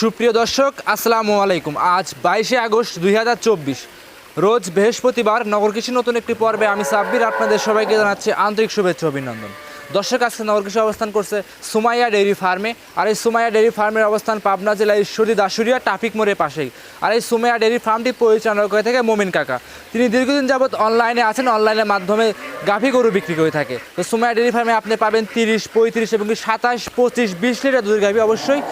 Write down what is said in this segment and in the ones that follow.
সুপ্রিয় দর্শক, আসসালামু আলাইকুম। আজ বাইশে আগস্ট দুই হাজার চব্বিশ, রোজ বৃহস্পতিবার নগর কৃষি নতুন একটি পর্বে আমি সাব্বির, আপনাদের সবাইকে জানাচ্ছি আন্তরিক শুভেচ্ছা অভিনন্দন। দর্শক, আজকে নগর কৃষি অবস্থান করছে সুমাইয়া ডেইরি ফার্মে, আর এই সুমাইয়া ডেইরি ফার্মের অবস্থান পাবনা জেলার ঈশ্বরী দাসুরিয়া ট্রাফিক মোড়ের পাশেই। আর এই সুমাইয়া ডেইরি ফার্মটি পরিচালনা করে থাকে মোমিন কাকা। তিনি দীর্ঘদিন যাবৎ অনলাইনে আছেন অনলাইনের মাধ্যমে গাভী গরু বিক্রি করে থাকে। তো সুমাইয়া ডেইরি ফার্মে আপনি পাবেন তিরিশ, পঁয়ত্রিশ এবং সাতাশ, পঁচিশ, বিশ লিটার দুধের গাভী অবশ্যই।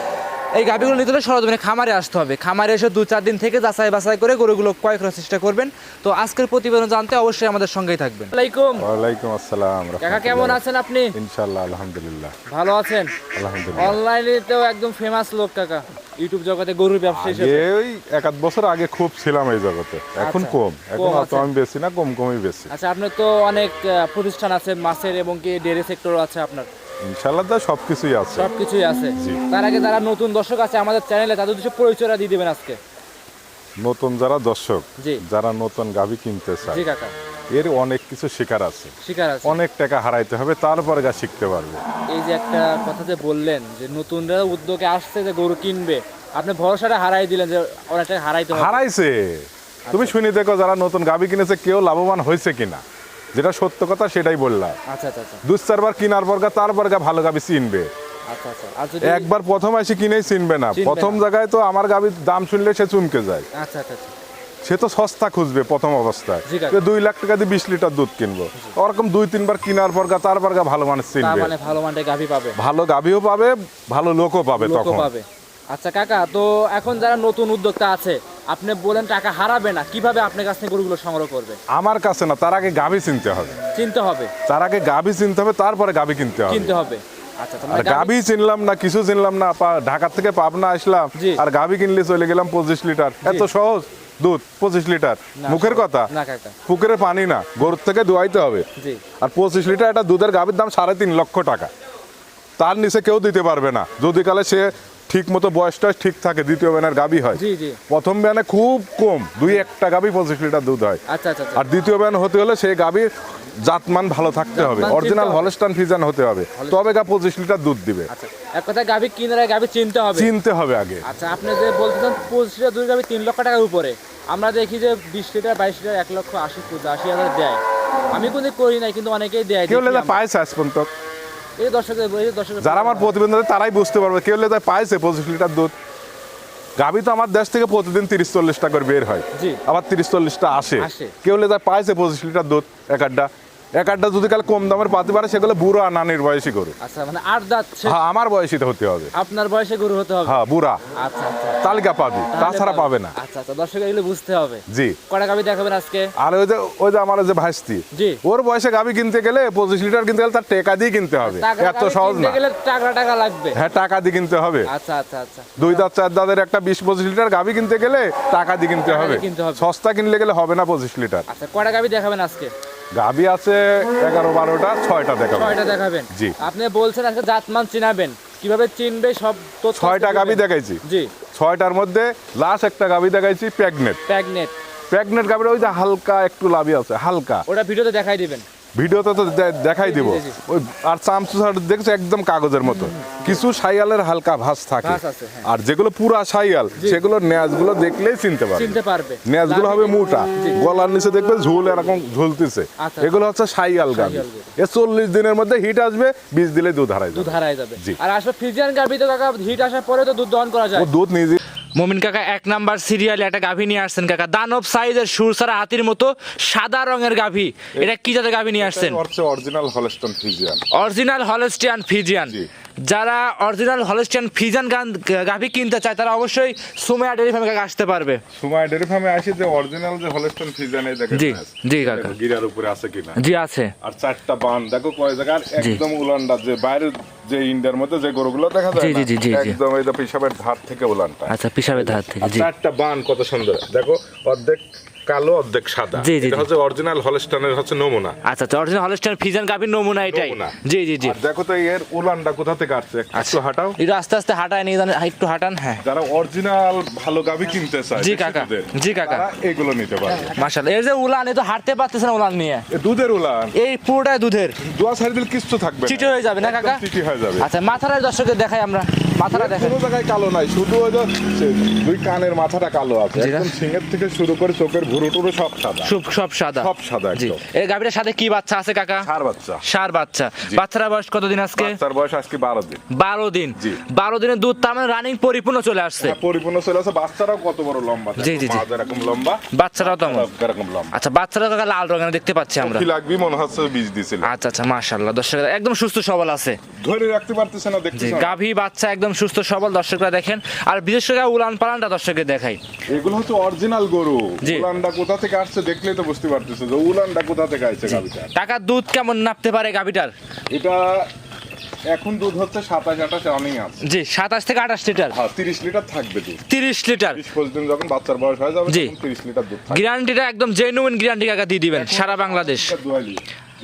এই গাভিগুলো নিতে হলে সরজমিনে খামারে আসতে হবে। খামারে এসে দু চার দিন থেকে যাচাই বাছাই করে গরুগুলো ক্রয় করার চেষ্টা করবেন। তো আজকের প্রতিবেদন জানতে অবশ্যই আমাদের সঙ্গেই থাকবেন। আলাইকুম ওয়ালাইকুম আসসালাম কাকা কেমন আছেন আপনি? ইনশাল্লাহ আলহামদুলিল্লাহ। ভালো আছেন? আলহামদুলিল্লাহ। অনলাইনে তো একদম ফেমাস লোক কাকা। ইউটিউব জগতে গরুর ব্যবসা হিসেবে। ওই এক আধ বছর আগে খুব ছিলাম এই জগতে। এখন আচ্ছা, কম। এখন কম অত আমি বেশি না কম কমই বেশি। আচ্ছা আপনার তো অনেক আহ, প্রতিষ্ঠান আছে মাছের এবং কি ডেয়ারি সেক্টর আছে আপনার। ইনশাল্লাহ তো সব কিছুই আছে। সব কিছুই আছে তার আগে যারা নতুন দর্শক আছে আমাদের চ্যানেলে তাদের উদ্দেশ্যে পরিচয়টা দিয়ে দেবেন আজকে। নতুন যারা দর্শক। যারা নতুন গাভী কিনতে চায় জি কাকা। এর অনেক কিছু আছে। শিকার আছে। অনেক টাকা হারাইতে হবে তারপরে গা শিখতে পারবে। এই যে একটা কথা যে বললেন যে নতুনরা উদ্যোগে আসছে যে গরু কিনবে আপনি ভরসাটা হারাই দিলেন যে অনেক টাকা হারাইতে হারাইছে। আচ্ছা। তুমি শুনি দেখো যারা নতুন গাভী কিনেছে কেউ লাভবান হয়েছে কিনা? যেটা সত্য কথা সেটাই বললাম। আচ্ছা আচ্ছা আচ্ছা। দু চারবার কেনার পর গা তারপর গা ভালো গাবি চিনবে। একবার প্রথম এসে কিনেই চিনবে না। প্রথম জায়গায় তো আমার গাভীর দাম শুনলে সে চুমকে যায়। আচ্ছা আচ্ছা আচ্ছা। সে তো সস্তা খুঁজবে প্রথম অবস্থায়। দুই লাখ টাকা দিয়ে বিশ লিটার দুধ কিনবো। ওরকম দুই তিনবার কিনার পর গা তারপর গা ভালো মানুষ চিনবে। মানে ভালো মানের গাভী পাবে। ভালো গাভীও পাবে ভালো লোকও পাবে তখন। পাবে। আচ্ছা কাকা তো এখন যারা নতুন উদ্যোক্তা আছে আপনি বলেন টাকা হারাবে না কীভাবে আপনার কাছ থেকে গরুগুলো সংগ্রহ করবে? আমার কাছে না তার আগে গাভী চিনতে হবে। চিনতে হবে। তার আগে গাভী চিনতে হবে তারপরে গাভী কিনতে হবে। কিনতে হবে। আচ্ছা আর গাভী- চিনলাম না কিছু চিনলাম না ঢাকা থেকে পাবনা আসলাম আর গাভী কিনলে চলে গেলাম পঁচিশ লিটার। এত সহজ দুধ পঁচিশ লিটার। মুখের কথা না পুকুরে পানি না গরুর থেকে দোয়াইতে হবে। আর পঁচিশ লিটার একটা দুধের গাভীর দাম সাড়ে তিন লক্ষ টাকা। তার নিচে কেউ দিতে পারবে না। যদি কালে সে ঠিক মতো বয়সটা ঠিক থাকে দ্বিতীয় ব্যানের গাভী হয়। প্রথম ব্যানে খুব কম দুই একটা গাভী পঁচিশ লিটার দুধ হয়। আচ্ছা আচ্ছা আচ্ছা। আর দ্বিতীয় ব্যান হতে হলে সেই গাভীর জাতমান ভালো থাকতে হবে। অরিজিনাল হলস্টান ফিজান হতে হবে। তবে গা পঁচিশ লিটার দুধ দিবে। আচ্ছা এক কথা গাভী কিনারে গাভী চিনতে হবে। চিনতে হবে আগে। আচ্ছা আপনি যে বলতেছেন পঁচিশ লিটার দুধ গাভী তিন লক্ষ টাকার উপরে আমরা দেখি যে বিশ লিটার বাইশ লিটার এক লক্ষ আশি আশি হাজার দেয়। আমি কোনো করি নাই কিন্তু অনেকেই দেয় কেউ দেখি লেদা যারা আমার প্রতিবেদন তারাই বুঝতে পারবে কেউ তাই পাইছে পঁচিশ লিটার দুধ। গাভি তো আমার দেশ থেকে প্রতিদিন তিরিশ চল্লিশটা করে বের হয়। আবার তিরিশ চল্লিশটা আসে। কেউ লেদা পাইছে পঁচিশ লিটার দুধ এক আড্ডা। এক আড্ডা যদি কাল কম দামের পাতে পারে সেগুলো বুড়ো আর নানির বয়সী গরু। আচ্ছা মানে আট দাঁত হ্যাঁ আমার বয়সীতে হতে হবে। আপনার বয়সে গরু হতে হবে? হ্যাঁ বুড়া। আচ্ছা আচ্ছা তালিকা পাবি তাছাড়া পাবে। না। আচ্ছা আচ্ছা দর্শক এগুলো বুঝতে হবে। জি। কটা গাভী দেখাবেন আজকে? আর ওই যে ওই যে আমার যে জি। ওর বয়সে গাভী কিনতে গেলে পঁচিশ লিটার কিনতে গেলে তার টাকা দিয়ে কিনতে হবে। এত সহজ না। গেলে টাকা টাকা লাগবে। হ্যাঁ টাকা দিয়ে কিনতে হবে। আচ্ছা আচ্ছা আচ্ছা। দুই দাঁত চার দাঁতের একটা বিশ পঁচিশ লিটার গাভী কিনতে গেলে টাকা দিয়ে কিনতে হবে। সস্তা কিনলে গেলে হবে না পঁচিশ লিটার। আচ্ছা কটা গাভী দেখাবেন আজকে? গাভী আছে এগারো বারোটা ছয়টা দেখাবেন। ছয়টা দেখাবেন। জি। আপনি বলছেন আজকে জাতমান চিনাবেন। কীভাবে চিনবে? সব তো ছয়টা গাবি দেখাইছি। জি। ছয়টার মধ্যে লাস্ট একটা গাবি দেখাইছি প্যাগনেট প্যাগনেট প্যাগনেট গাবিটা ওই যে হালকা একটু লাভি আছে হালকা। ওটা ভিডিওতে দেখাই দিবেন। ভিডিওতে তো দেখাই দিব। ওই আর চামচু দেখছ একদম কাগজের মতো। কিছু সাইয়ালের হালকা ভাস থাকে। হ্যাঁ। আর যেগুলো পুরা সাইয়াল সেগুলো ন্যাজগুলো দেখলেই চিনতে পারবে। চিনতে পারবে। ন্যাজগুলো হবে মোটা। গলার নিচে দেখবে ঝুল এরকম ঝুলতেছে। আচ্ছা। এগুলো হচ্ছে সাইয়াল গাভি এ চল্লিশ দিনের মধ্যে হিট আসবে বিশ দিলে দুধ হারাই দুধ যাবে। হারাই যাবে আর আসলে ফ্রিজিয়ান গাভী তো কাকা হিট আসার পরে তো দুধ দহন করা যায়। দুধ নিজে মমিন কাকা এক নাম্বার সিরিয়ালে একটা গাভী নিয়ে আসছেন কাকা। দানব সাইজের সুরসারা হাতির মতো সাদা রঙের গাভী। এটা কি জাতের গাভী নিয়ে আসছেন? Original Holstein Friesian original Holstein Friesian. যারা অরিজিনাল হলস্টিয়ান ফিজিয়ান গান গাভী কিনতে চায় তারা অবশ্যই সুমেয়া ডেরি ফার্মে কাকা আসতে পারবে। সময় ডেরি ফার্মে আসি যে অরিজিনাল যে হলস্টন ফিজিয়ান এই দেখেন জি, জি কাকা। গিরার উপরে আছে কিনা। জি আছে। আর চারটা বান দেখো কয় জায়গার একদম উলানটা যে বাইরে যে ইন্ডিয়ার মধ্যে যে গরুগুলো দেখা যায় জি, জি, জি। একদম এই যে পিসাবের ধার থেকে উলানটা। আচ্ছা পিসাবের ধার থেকে জি। চারটা বান কত সুন্দর। দেখো অর্ধেক কালো অর্ধেক সাদা। জি, জি, এটা হচ্ছে অরিজিনাল হলস্টনের হচ্ছে নমুনা। আচ্ছা আচ্ছা অরিজিনাল হলস্টিয়ান ফিজিয়ান গাভীর নমুনা এটাই। জি জি জি। আর দেখো তো এর উলানটা কোথা থেকে আসছে? আচ্ছা। একটু হাঁটাও। একটু আস্তে আস্তে হাঁটায় নিয়ে যান একটু হাঁটান হ্যাঁ। যারা অরিজিনাল ভালো গাভি কিনতে চায় জি কাকা, জি কাকা। এগুলো নিতে পারবে মাশাআল্লাহ। এর যে উলান এ তো হাঁটতে পারতেছে না উলান নিয়ে। দুধের উলান। এই পুরোটাই দুধের। দোয়া সাইড দিলে কিচ্ছু থাকবে চিটি হয়ে যাবে না কাকা? চিটি হয়ে যাবে। আচ্ছা মাথার দর্শকের দেখাই আমরা। মাথাটা দেখেন। কোনো জায়গায় কালো নাই শুধু ওই দুই কানের মাথাটা কালো আছে? একদম সিংহের থেকে শুরু করে চোখের ভুরু টুরু সব সাদা। সব সব সাদা। সব সাদা জি। এই গাভীটার সাথে কি বাচ্চা আছে কাকা? সার বাচ্চা। সার বাচ্চা। জি। বাচ্চারা বয়স কতদিন আজকে? বাচ্চার বয়স আজকে বারো দিন। বারো দিন। জি। বারো দিনের দুধ তার মানে রানিং পরিপূর্ণ চলে আসছে। হ্যাঁ, পরিপূর্ণ চলে আসে বাচ্চারাও কত বড় লম্বা জি, জি, জি। এরকম লম্বা। বাচ্চারাও তেমন। এরকম লম্বা। আচ্ছা বাচ্চারা কাকা লাল রঙের দেখতে পাচ্ছি আমরা। কি লাগবে মনে হচ্ছে বীজ দিছিল। আচ্ছা আচ্ছা মাশাল্লাহ দর্শকরা একদম সুস্থ সবল আছে। ধরে রাখতে পারতেছে না গাভী বাচ্চা একদম সুস্থ সবল দর্শকরা দেখেন। আর বিশেষ করে উলান পালানটা দর্শককে দেখাই। এগুলো হচ্ছে অরিজিনাল গরু। জি। উলানটা কোথা থেকে আসছে দেখলেই তো বুঝতে পারতেছো যে উলানটা কোথা থেকে আসছে গাবিটা টাকার দুধ কেমন নাপতে পারে গাভীটার এটা এখন দুধ হচ্ছে সাতাশ আঠাশ রানিং আছে। জি সাতাশ থেকে আঠাশ লিটার। হ্যাঁ তিরিশ লিটার থাকবে দুধ। তিরিশ লিটার। দিন যখন বাচ্চার বয়স হয়ে যাবে জি। তিরিশ লিটার দুধ গ্যারান্টিটা একদম জেনুইন গ্যারান্টি কাকা দিয়ে দিবেন সারা বাংলাদেশ।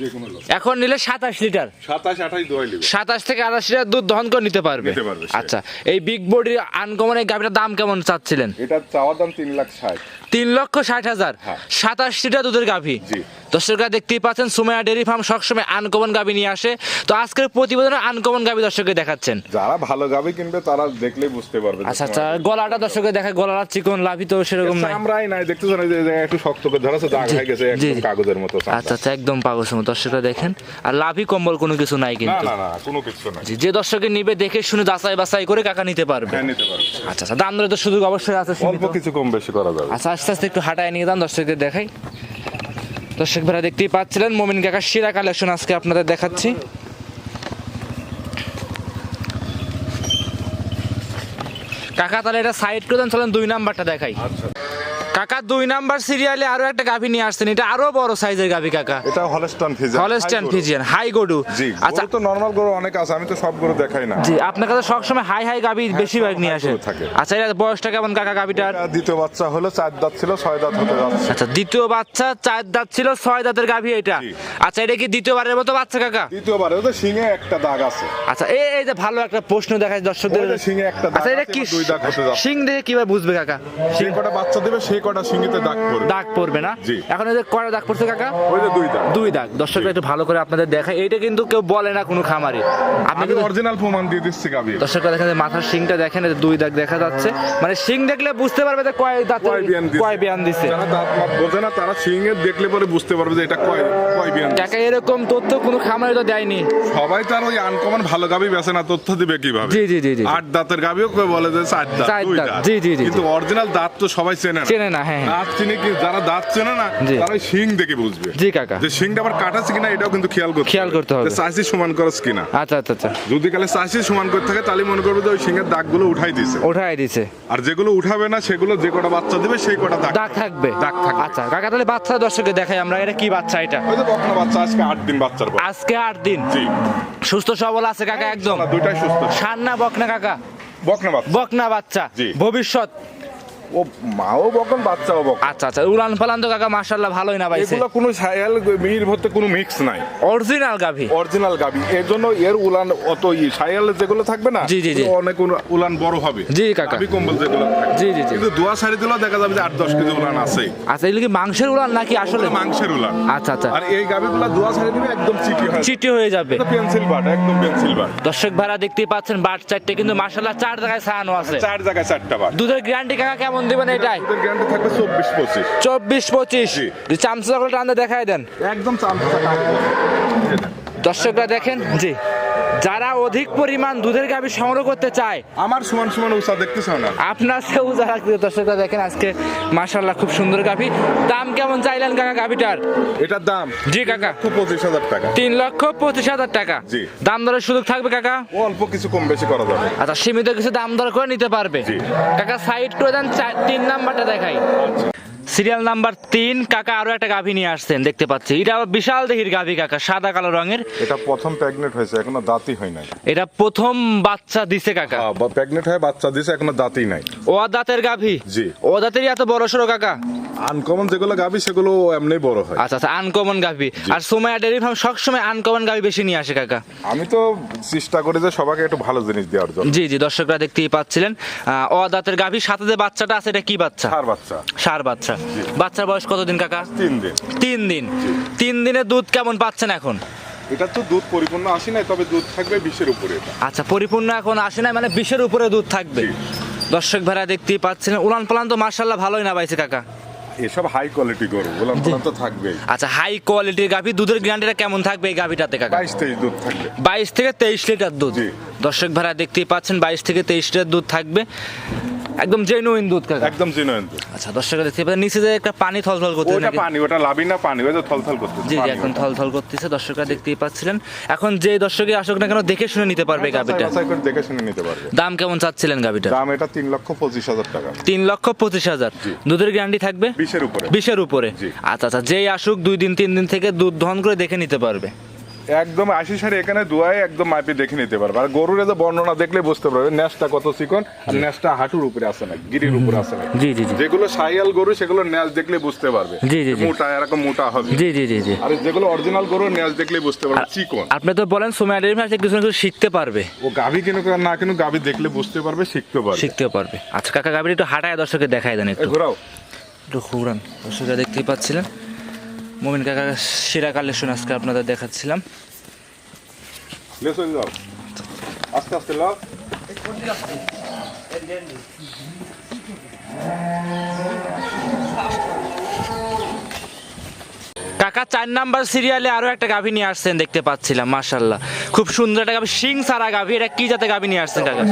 যে কোনো লোক এখন নিলে সাতাশ লিটার। সাতাশ আঠাশ দোয়াই সাতাশ থেকে আঠাশ লিটার দুধ দহন করে নিতে পারবে। নিতে পারবে, আচ্ছা এই বিগ বডির আনকমন এই গাভীটার দাম কেমন চাচ্ছিলেন? এটা চাওয়ার দাম তিন লাখ ষাট। তিন লক্ষ ষাট হাজার। হ্যাঁ। সাতাশ লিটার দুধের গাভী। জি। দর্শকরা দেখতেই পাচ্ছেন সুমায়া ডেরি ফার্ম সবসময় আনকমন গাভী নিয়ে আসে। তো আজকের প্রতিবেদনে আনকমন গাভী দর্শককে দেখাচ্ছেন। যারা ভালো গাবি কিনবে তারা দেখলেই বুঝতে পারবে আচ্ছা আচ্ছা গলাটা দর্শকে দেখা গলাটা চিকন লাভি তো সেরকম নাই? আমরাই নাই দেখতেছো না যে এই জায়গায় একটু শক্ত করে ধরেছে দাগ হয়ে গেছে একদম কাগজের মতো আচ্ছা আচ্ছা একদম পাগল সময়। দর্শকরা দেখেন আর লাভি কম্বল কোনো কিছু নাই কিন্তু। না না কোনো কিছু নাই। যে দর্শকে নিবে দেখে শুনে যাচাই বাছাই করে কাকা নিতে পারবে। হ্যাঁ নিতে পারবে। আচ্ছা আচ্ছা দাম দরে তো সুযোগ অবশ্যই আছে অল্প কিছু কম বেশি করা যাবে। আচ্ছা আস্তে আস্তে একটু হাঁটায় নিয়ে দাম দর্শকদের দেখাই। দর্শক ভাড়া দেখতেই পাচ্ছিলেন, মোমিন কাকার শিরা কালেকশন আজকে আপনাদের দেখাচ্ছি। কাকা তাহলে এটা সাইড করে দেন, চলেন দুই নাম্বারটা দেখাই। আচ্ছা। কাকা দুই নাম্বার সিরিয়ালে আরও একটা গাভী নিয়ে আসছেন। এটা আরও বড় সাইজের গাভী কাকা। এটা Holstein Friesian Holstein Friesian high গরু জি আচ্ছা তো নরমাল গরু অনেক আছে আমি তো সব গরু দেখাই না। জি আপনার কাছে সবসময় হাই হাই গাভী বেশিরভাগ নিয়ে হ্যাঁ, আসে সব। আচ্ছা এটা বয়সটা কেমন কাকা গাভীটার? দ্বিতীয় বাচ্চা হলো চার দাঁত ছিল ছয় দাঁত হতে যাচ্ছে। আচ্ছা দ্বিতীয় বাচ্চা চার দাঁত ছিল ছয় দাঁতের গাভী এটা। আচ্ছা এটা কি দ্বিতীয়বারের মতো বাচ্চা কাকা? দ্বিতীয়বারে ওদের শিঙে একটা দাগ আছে। আচ্ছা এই এই যে ভালো একটা প্রশ্ন দেখায় দর্শকদের। শিঙে একটা দাগ আচ্ছা এটা কি দুই দাগ হতে যাচ্ছে। সিং দেখে কীভাবে বুঝবে কাকা? সেই কটা বাচ্চা দেবে সেই কটা দাগ পড়বে? দাগ পড়বে না? এখন এই যে কয়টা দাগ পড়ছে কাকা? ওই যে দুই দাগ। দুই দাগ। দর্শকরা একটু ভালো করে আপনাদের দেখায়। এইটা কিন্তু কেউ বলে না কোনো খামারে। আপনি কিন্তু অরিজিনাল প্রমাণ দিয়ে দিচ্ছি গাবি দর্শকরা দেখেন মাথার শিংটা দেখেন দুই দাগ দেখা যাচ্ছে। মানে শিং দেখলে বুঝতে পারবে যে কয় দাঁত কয় বিয়ান দিছে। যারা দাঁত বোঝে না তারা দেখলে পরে বুঝতে পারবে যে এটা কয় কয় বিয়ান কাকা এরকম তথ্য কোনো খামারে তো দেয়নি। সবাই তার ওই আনকমন ভালো গাবি বেছে না তথ্য দিবে কীভাবে? জি জি জি আট দাঁতের গাবিও কেউ বলে যে চার দাঁত জি, জি, জি, কিন্তু অরিজিনাল দাঁত তো সবাই চেনে না। চেনে না হ্যাঁ হ্যাঁ। দাঁত চিনে কি যারা দাঁত চেনে না তারা শিং দেখে বুঝবে। জি কাকা। যে শিংটা আবার কাটাছে কিনা এটাও কিন্তু খেয়াল করতে খেয়াল করতে হবে। চাষি সমান কিনা। আচ্ছা আচ্ছা আচ্ছা। যদি কালে চাষি সমান করতে থাকে তাহলে মনে করবে যে ওই শিংয়ের দাগগুলো উঠাই দিছে। ওঠাই দিছে। আর যেগুলো উঠাবে না সেগুলো যে কটা বাচ্চা দিবে সেই কটা দাগ দাগ থাকবে। দাগ থাকবে। আচ্ছা কাকা তাহলে বাচ্চা দর্শকে দেখাই আমরা এটা কি বাচ্চা এটা? ওই যে বকনা বাচ্চা আজকে আট দিন বাচ্চার আজকে আট দিন? জি। সুস্থ সবল আছে কাকা একদম। দুইটাই সুস্থ। সান্না বকনা কাকা। বকনা বাচ্চা। বকনা বাচ্চা। ভবিষ্যৎ। ও মাও বকন বাচ্চাও বকন। আচ্ছা আচ্ছা উলান পালান তো কাকা মাশাল্লাহ ভালোই না পাইছে। এগুলো কোনো সায়াল মির ভর্তি কোনো মিক্স নাই। অরিজিনাল গাভী। অরিজিনাল গাবি এর জন্য এর উলান অত ই সায়াল যেগুলো থাকবে না জি, জি, জি। অনেক উলান বড় হবে। জি, কাকা। গাবি কম্বল যেগুলো জি, জি, জি। কিন্তু দোয়া শাড়ি দিলেও দেখা যাবে যে আট দশ কেজি উলান আছে। আচ্ছা এগুলো কি মাংসের উলান নাকি আসলে? মাংসের উলান আচ্ছা আচ্ছা। আর এই গাবিগুলো দোয়া শাড়ি দিলে একদম চিটি হয়। চিটি হয়ে যাবে। পেন্সিল বাট একদম পেন্সিল বাট দর্শক ভাড়া দেখতেই পাচ্ছেন বাট চারটে কিন্তু মাশাল্লাহ চার জায়গায় ছাড়ানো আছে। চার জায়গায় চারটা বাট দুধের গ্যারান্টি কাকা কেমন দিবেন এটাই। গ্যারান্টি থাকবে চব্বিশ পঁচিশ। চব্বিশ পঁচিশ। চামচা চকলেট আনতে দেখাই দেন। একদম চামচা দর্শকরা দেখেন জি। যারা অধিক পরিমাণ দুধের গাভী সংগ্রহ করতে চায় আমার সমান সমান উষা দেখতেছ না? আপনার সে উজারা দর্শকরা দেখেন আজকে মাশাল্লাহ খুব সুন্দর গাভী। দাম কেমন চাইলেন কাকা গাভীটার? এটার দাম জি কাকা। খুব পঁচিশ হাজার টাকা। তিন লক্ষ পঁচিশ হাজার টাকা। জি। দাম দরের সুযোগ থাকবে কাকা? অল্প কিছু কম বেশি করা যাবে। আচ্ছা সীমিত কিছু দাম দর করে নিতে পারবে। কাকা সাইড করে দেন চার- তিন নাম্বারটা দেখাই। সিরিয়াল নাম্বার তিন কাকা আরও একটা গাভী নিয়ে আসছেন দেখতে পাচ্ছি। এটা বিশাল দেহির গাভী কাকা সাদা কালো রঙের। এটা প্রথম প্রেগনেন্ট হয়েছে এখনও দাঁতই হয় নাই। এটা প্রথম বাচ্চা দিছে কাকা। প্রেগনেন্ট হয়ে বাচ্চা দিছে এখনও দাঁতই নাই। ও দাঁতের গাভী? জি। ও দাঁতেরই এত বড় সড়ো কাকা? আনকমন যেগুলো গাভী সেগুলো এমনি বড় হয়। আচ্ছা আচ্ছা আনকমন গাভী। আর সময় ডেয়ারি ফার্ম সবসময় আনকমন গাভী বেশি নিয়ে আসে কাকা। আমি তো চেষ্টা করি যে সবাইকে একটু ভালো জিনিস দেওয়ার জন্য। জি জি দর্শকরা দেখতেই পাচ্ছিলেন। আহ, ও দাঁতের গাভীর সাথে যে বাচ্চাটা আছে এটা কি বাচ্চা? আর বাচ্চা। সার বাচ্চা। বাচ্চার বয়স কতদিন কাকা? তিন দিন। তিন দিন। তিন দিনে দুধ কেমন পাচ্ছেন এখন? এটা তো দুধ পরিপূর্ণ আসে নাই তবে দুধ থাকবে বিশের উপরে আচ্ছা পরিপূর্ণ এখন আসে নাই মানে বিশের উপরে দুধ থাকবে। দর্শক ভাড়া দেখতেই পাচ্ছেন উলান পালান তো মার্শাল্লাহ ভালোই না বাইছে কাকা। এসব হাই কোয়ালিটি গরু গোলাম পোলাম তো থাকবেই। আচ্ছা হাই কোয়ালিটির গাভি দুধের গ্যারান্টিটা কেমন থাকবে এই গাভিটাতে কাকা? বাইশ তেইশ দুধ থাকবে। বাইশ থেকে তেইশ লিটার দুধ। দর্শক ভাড়া দেখতেই পাচ্ছেন বাইশ থেকে তেইশ লিটার দুধ থাকবে। একদম জেনুইন দুধ কাকা। একদম জিনয়ন দুধ। আচ্ছা দর্শক দেখতে পাচ্ছেন নিচে যে একটা পানি থলথল করতে ওটা পানি ওটা লাভি না পানি যে থলথল করতে জি এখন থলথল করতেছে দর্শকরা দেখতেই পাচ্ছিলেন। এখন যে দর্শকই আসুক না কেন দেখে শুনে নিতে পারবে গাভিটা। করে দেখে শুনে নিতে পারবে। দাম কেমন চাচ্ছিলেন গাভিটা দাম এটা তিন লক্ষ পঁচিশ হাজার টাকা। তিন লক্ষ পঁচিশ হাজার। দুধের গ্যারান্টি থাকবে? বিশের উপরে। বিশের উপরে। আচ্ছা আচ্ছা যেই আসুক দুই দিন তিন দিন থেকে দুধ দহন করে দেখে নিতে পারবে। একদম আশি সারি এখানে দুয়ায় একদম মাপে দেখে নিতে পারবে। আর গরুর যে বর্ণনা দেখলে বুঝতে পারবে ন্যাসটা কত চিকন আর ন্যাসটা হাঁটুর উপরে আসে না গিরির উপরে আসে না জি জি জি। যেগুলো সাইয়াল গরু সেগুলো ন্যাস দেখলে বুঝতে পারবে। জি, জি। মোটা এরকম মোটা হবে। জি জি জি জি। আর যেগুলো অরিজিনাল গরু ন্যাস দেখলে বুঝতে পারবে চিকন। আপনি তো বলেন সোম্যা ডেয়ারি কিছু না কিছু শিখতে পারবে। ও গাভি কিনো না কিনো গাভি দেখলে বুঝতে পারবে শিখতে পারবে। শিখতেও পারবে। আচ্ছা কাকা গাভীর একটু হাঁটায় দর্শকে দেখায় দেন একটু। ঘোরাও। একটু ঘুরান দর্শকরা দেখতেই পাচ্ছিলেন। মোমিন কাকা সেরা কালেকশন আজকে আপনাদের দেখাচ্ছিলাম। আস্তে আস্তে আস্তে কাকা চার নাম্বার সিরিয়ালে আরও একটা গাভী নিয়ে আসছেন দেখতে পাচ্ছিলাম মাশাল্লাহ খুব সুন্দর একটা গাভী সিং সারা গাভী এটা কি জাতে গাভী নিয়ে আসছেন কাকা?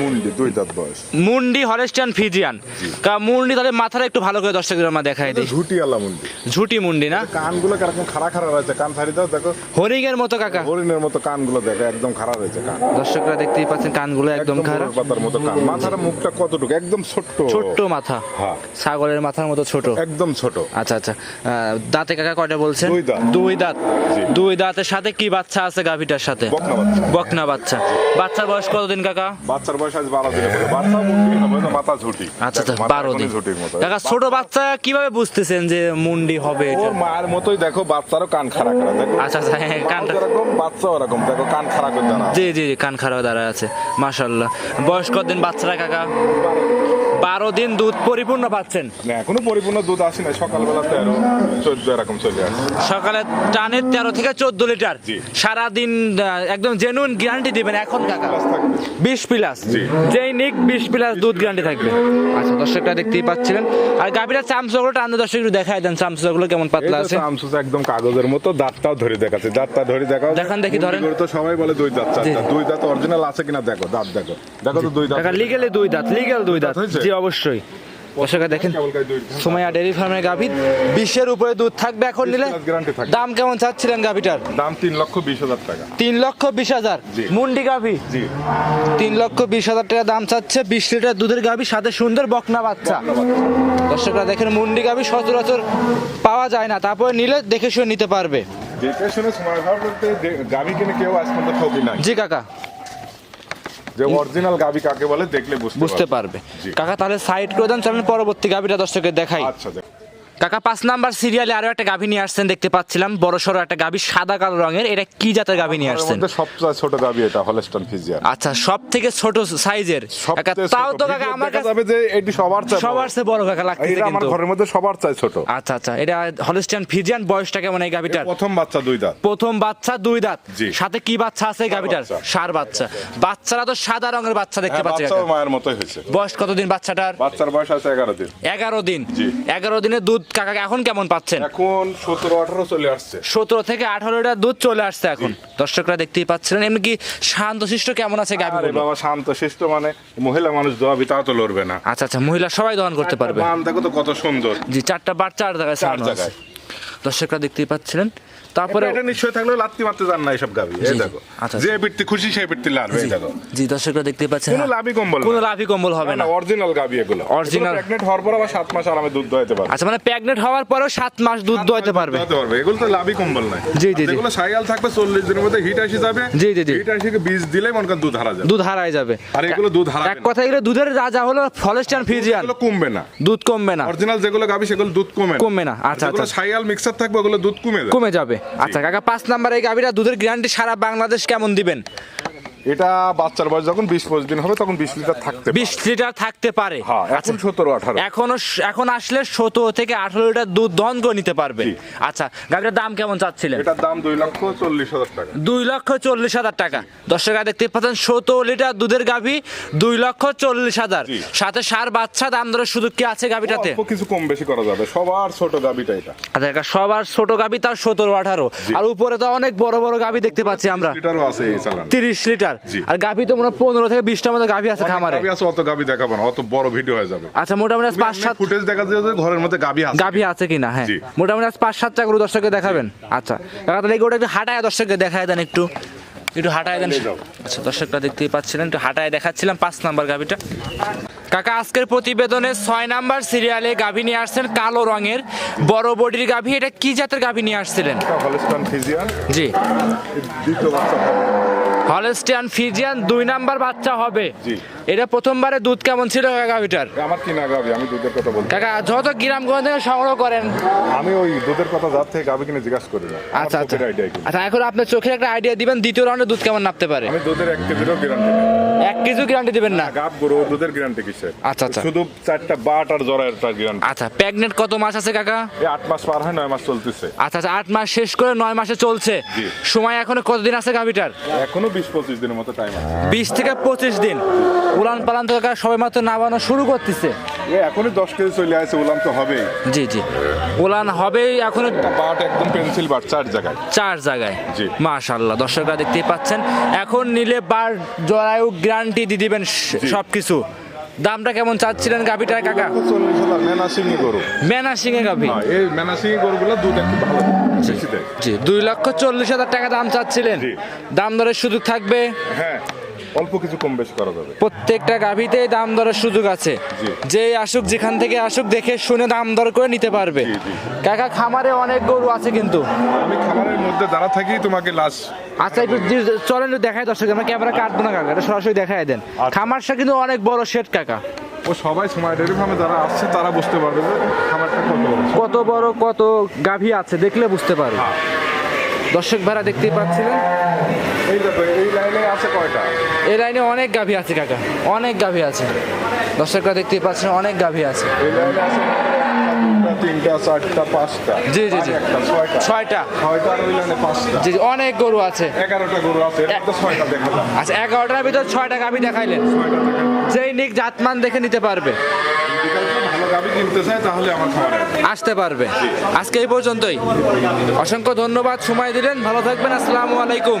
মুন্ডি দুই দাঁত বয়স। মুন্ডি হরেস্টান ফিজিয়ান। কা মুন্ডি তাহলে মাথাটা একটু ভালো করে দর্শকদের আমরা দেখাই দিই। ঝুটি আলা মুন্ডি। ঝুটি মুন্ডি না? কানগুলো কীরকম খাড়া খাড়া রয়েছে কান ফাড়ি দাও দেখো। হরিংয়ের মতো কাকা। হরিণের মতো কানগুলো দেখো একদম খাড়া রয়েছে কান। দর্শকরা দেখতেই পাচ্ছেন কানগুলো একদম খারাপ পাতার মতো কান। মাথার মুখটা কতটুকু? একদম ছোট্ট। ছোট্ট মাথা। হ্যাঁ। ছাগলের মাথার মতো ছোট। একদম ছোট। আচ্ছা আচ্ছা। দাঁতে কাকা কয়টা বলছেন? দুই দাঁত। দুই দাঁতের সাথে কি বাচ্চা আছে গাভীটার সাথে? বকনা বাচ্চা। বাচ্চার বয়স কতদিন কাকা? বাচ্চার বয়স আজ বারো দিনে বাচ্চা তো মাথা ঝুটি। আচ্ছা আচ্ছা বারো দিন। কাকা ছোট বাচ্চা কীভাবে বুঝতেছেন যে মুন্ডি হবে? মায়ের মতোই দেখো বাচ্চারও কান খাড়া দেখো আচ্ছা আচ্ছা হ্যাঁ, কানটা এরকম বাচ্চা ওরকম। দেখো কান খাড়া করে দাঁড়া জি জি জি কান খারাপ দাঁড়ায় আছে। মাশাল্লাহ বয়স কতদিন বাচ্চারা কাকা? বারো দিন দুধ পরিপূর্ণ পাচ্ছেন। না এখনও পরিপূর্ণ দুধ আসে না সকালবেলা তেরো চোদ্দ এরকম চলে আসে। সকালে টানে তেরো থেকে চোদ্দ লিটার। সারাদিন একদম জেনুইন গ্যারান্টি দিবেন এখন কাকা। বিশ প্লাস যেই নিক বিশ প্লাস দুধ গ্যারান্টি থাকবে। আচ্ছা দর্শকরা দেখতেই পাচ্ছিলেন। আর গাভীরা চামচগুলো টানতে দর্শক একটু দেখাই দেন চামচগুলো কেমন পাতলা আছে। আমসুস একদম কাগজের মতো দাঁতটাও ধরে দেখাচ্ছে। দাঁতটা ধরে দেখাও দেখান দেখি, ধরেন। তো সবাই বলে দুই দাঁত চার দাঁত। দুই দাঁত অরিজিনাল আছে কিনা দেখো। দাঁত দেখো। দেখো তো দুই দাঁত। লিগেলে দুই দাঁত লিগেল দুই দাঁত। জি অবশ্যই। দর্শকরা দেখেন। সময়া ডেয়ারি ফার্মের গাভী। বিশের উপরে দুধ থাকবে এখন নিলে। দাম কেমন চাচ্ছিলেন গাভীটার? দাম তিন লক্ষ বিশ হাজার টাকা। তিন লক্ষ বিশ হাজার। মুন্ডি গাভী? জি। তিন লক্ষ বিশ হাজার টাকা দাম চাচ্ছে বিশ লিটার দুধের গাভী সাথে সুন্দর বকনা বাচ্চা। দর্শকরা দেখেন মুন্ডি গাভী সচরাচর পাওয়া যায় না তারপরে নিলে দেখে শুনে নিতে পারবে। দেখে শুনে গাভী কিনে কেউ আজ পর্যন্ত ঠকি নাই। জি কাকা। যে অরিজিনাল গাভী কাকে বলে দেখলে বুঝতে পারবে। কাকা তাহলে সাইড করে দেন চলেন পরবর্তী গাভীটা দর্শকের দেখাই। আচ্ছা দেখ কাকা পাঁচ নাম্বার সিরিয়ালে আরও একটা গাভী নিয়ে আসছেন দেখতে পাচ্ছিলাম। বড় সড়ো একটা গাভী সাদা কালো রঙের। এটা কি জাতের গাভী নিয়ে আসছেন? সবচেয়ে ছোট গাভী এটা হলস্টন ফিজিয়ান আচ্ছা সব থেকে ছোট সাইজের কাকা তাও তো কাকা আমার কাছে যাবে যে এটি সবার চাই সবার চেয়ে বড় কাকা লাগতেছে এটা আমার ঘরের মধ্যে সবার চাই ছোট। আচ্ছা আচ্ছা এটা হলিস্টিয়ান ফিজিয়ান বয়সটা কেমন এই গাভীটার? প্রথম বাচ্চা দুই দাঁত। প্রথম বাচ্চা দুই দাঁত। সাথে কি বাচ্চা আছে গাভীটার? সার বাচ্চা। বাচ্চারা তো সাদা রঙের বাচ্চা দেখতে হ্যাঁ, পাচ্ছি। মায়ের মতোই হয়েছে। বয়স কতদিন বাচ্চাটার? বাচ্চার বয়স আছে এগারো দিন। এগারো দিন। জি। এগারো দিনের দুধ কাকা এখন কেমন পাচ্ছেন? এখন সতেরো আঠারো চলে আসছে। সতেরো থেকে আঠারোটা দুধ চলে আসছে এখন। দর্শকরা দেখতেই পাচ্ছিলেন এমনি কি শান্তশিষ্ট কেমন আছে আরে বাবা শান্ত শিষ্ট মানে মহিলা মানুষ দোয়াবি তা তো লড়বে না। আচ্ছা আচ্ছা মহিলা সবাই দহন করতে পারবে। মান দেখো তো কত সুন্দর। জি চারটা বার চার জায়গায় চার জায়গায়। দর্শকরা দেখতেই পাচ্ছিলেন তারপরে এটা নিশ্চয় থাকলেও লাত্তি মারতে জান না এইসব গাবি এই দেখো আচ্ছা, যে বৃত্তি খুশি সেই লাড়বে এই দেখো। জি দর্শকরা দেখতে পাচ্ছেন কোনো লাভই কম্বল কোনো লাভি কম্বল হবে না অরিজিনাল গাবি এগুলো। প্রেগনেন্ট হওয়ার পর আবার সাত মাস আরামে দুধ দোয়াইতে পারবে। আচ্ছা মানে প্রেগনেন্ট হওয়ার পরেও সাত মাস দুধ পারবে। পারবে। এগুলো তো লাভই কম্বল নাই জি, জি, জি। সাইয়াল থাকবে চল্লিশ দিনের মধ্যে হিট আসি যাবে। জি, জি, জি। হিট বীজ দিলে মনে করেন দুধ হারা যাবে। দুধ হারায় যাবে। আর এগুলো দুধ হারাবে এক না। কথা এগুলো দুধের রাজা হলো ফলেস্টান ফিজিয়ান। এগুলো কমবে না। দুধ কমবে না। অরিজিনাল যেগুলো গাবি সেগুলো দুধ কমে কমবে না, আচ্ছা, আচ্ছা। সাইয়াল মিক্সার থাকবে ওগুলো দুধ কমে যাবে। কমে যাবে। আচ্ছা কাকা পাঁচ নাম্বার এই গাভীরা দুধের গ্যারান্টি সারা বাংলাদেশ কেমন দিবেন? এটা বাচ্চার বয়স যখন বিশ পঁচিশ দিন হবে তখন বিশ লিটার থাকতে বিশ লিটার থাকতে পারে। হ্যাঁ আচ্ছা। এখন সতেরো আঠারো। এখনও এখন আসলে সতেরো থেকে আঠারো লিটার দুধ দহন করে নিতে পারবে। আচ্ছা গাড়িটার দাম কেমন চাচ্ছিলেন? এটার দাম দুই লক্ষ চল্লিশ হাজার টাকা। দুই লক্ষ চল্লিশ হাজার টাকা। দর্শকরা দেখতে পাচ্ছেন সতেরো লিটার দুধের গাভী দুই লক্ষ চল্লিশ হাজার। সাথে সার বাচ্চা দাম দরের সুযোগ কি আছে গাভীটাতে? কিছু কম বেশি করা যাবে। সবার ছোট গাবিটা এটা। আচ্ছা এটা সবার ছোট গাভী তার সতেরো আঠারো। আর উপরে তো অনেক বড় বড় গাভী দেখতে পাচ্ছি আমরা। তিরিশ লিটার। জি। আর গাভী তো মনে হয় পনেরো থেকে বিশটার মতো গাভী আছে খামারে। গাবি আছে অত গাবি দেখাবো না অত বড় ভিডিও হয়ে যাবে। আচ্ছা মোটামুটি আজ পাঁচ সাত ফুটেজ দেখা যায় যে ঘরের মধ্যে গাবি আছে গাভী আছে কিনা হ্যাঁ। মোটামুটি আজ পাঁচ সাতটা করে দর্শককে দেখাবেন। আচ্ছা তাহলে ওটা একটু হাঁটায় দর্শককে দেখায় দেন একটু। একটু হাঁটায় দেন। আচ্ছা দর্শকরা দেখতেই পাচ্ছিলেন একটু হাঁটায় দেখাচ্ছিলাম পাঁচ নাম্বার গাভীটা। কাকা আজকের প্রতিবেদনে ছয় নাম্বার সিরিয়ালে গাভী নিয়ে আসছেন কালো রঙের। বড় বডির গাভী এটা কি জাতের গাভী নিয়ে আসছিলেন? জি। হলস্টিয়ান ফিজিয়ান দুই নাম্বার বাচ্চা হবে। এটা প্রথমবারে দুধ কেমন ছিল কাকা আমার কিনা গাবি? আমি দুধের কথা বলছি। কাকা যত গ্রামগঞ্জ থেকে সংগ্রহ করেন। আমি ওই দুধের কথা যার থেকে গাবি কিনে জিজ্ঞাসা করি না। আচ্ছা আচ্ছা। আচ্ছা এখন আপনার চোখের একটা আইডিয়া দিবেন দ্বিতীয় রাউন্ডে দুধ কেমন নামতে পারে? আমি দুধের এক কেজিরও গ্যারান্টি এক কেজি গ্যারান্টি দিবেন না? গাব গরু দুধের গ্যারান্টি কিসের? আচ্ছা, আচ্ছা। শুধু চারটা বাট আর জরায়ের গ্যারান্টি আচ্ছা প্রেগনেন্ট কত মাস আছে কাকা? এই আট মাস পার হয় নয় মাস চলতেছে। আচ্ছা আচ্ছা আট মাস শেষ করে নয় মাসে চলছে। সময় এখনও কতদিন আছে গাভিটার এখনও বিশ পঁচিশ দিনের মতো টাইম আছে। বিশ থেকে পঁচিশ দিন। উলান পালান তো সবাই মাত্র নামানো শুরু করতেছে। এ এখনই দশ কেজি চলে আসে উলান তো হবেই। জি জি। উলান হবেই এখন বাট একদম পেন্সিল বাট চার জায়গায়। চার জায়গায়। জি। মাশাল্লাহ দর্শকরা দেখতেই পাচ্ছেন। এখন নিলে বার জরায়ু গ্যারান্টি দিয়ে দিবেন সব কিছু দামটা কেমন চাচ্ছিলেন গাভিটার কাকা? চল্লিশ হাজার মেনাসিংই গরু মেনা সিংহে গাভি। এই মেনাসিংই গরুগুলো দুধ একটু ভালো জি। দুই লক্ষ চল্লিশ হাজার টাকা দাম চাচ্ছিলেন। দাম দরের সুযোগ থাকবে? হ্যাঁ। অল্প কিছু কম বেশি করা যাবে প্রত্যেকটা গাভিতেই দাম দরের সুযোগ আছে যে আসুক যেখান থেকে আসুক দেখে শুনে দাম দর করে নিতে পারবে। কাকা খামারে অনেক গরু আছে কিন্তু আমি খামারের মধ্যে দাঁড়া থাকি তোমাকে লাশ আচ্ছা একটু চলেন দেখাই দর্শক আমরা ক্যামেরা কাটবো না কাকা এটা সরাসরি দেখাই দেন আচ্ছা। খামারটা কিন্তু অনেক বড় শেড কাকা ও সবাই সময় ডেরি ফার্মে যারা আসছে তারা বুঝতে পারবে যে খাবারটা কত বড়। কত বড় কত গাভী আছে দেখলে বুঝতে পারবে হ্যাঁ। দর্শক ভাড়া দেখতেই পাচ্ছিলেন। এই লাইনে আছে কয়টা? এই লাইনে অনেক গাভী আছে কাকা অনেক গাভী আছে। দর্শকরা দেখতেই পাচ্ছেন অনেক গাভী আছে। তিনটা চারটা পাঁচটা। জি, জি, জি। ছয়টা। ছয়টা। পাঁচটা। জি অনেক গরু আছে। এগারোটা গরু আছে ছয়টা দেখালাম। আচ্ছা এগারোটার ভিতর ছয়টা গাভী দেখাইলেন। যেই নিক জাতমান দেখে নিতে পারবে। আসতে পারবে। আজকে এই পর্যন্তই। অসংখ্য ধন্যবাদ সময় দিলেন। ভালো থাকবেন আসসালামু আলাইকুম।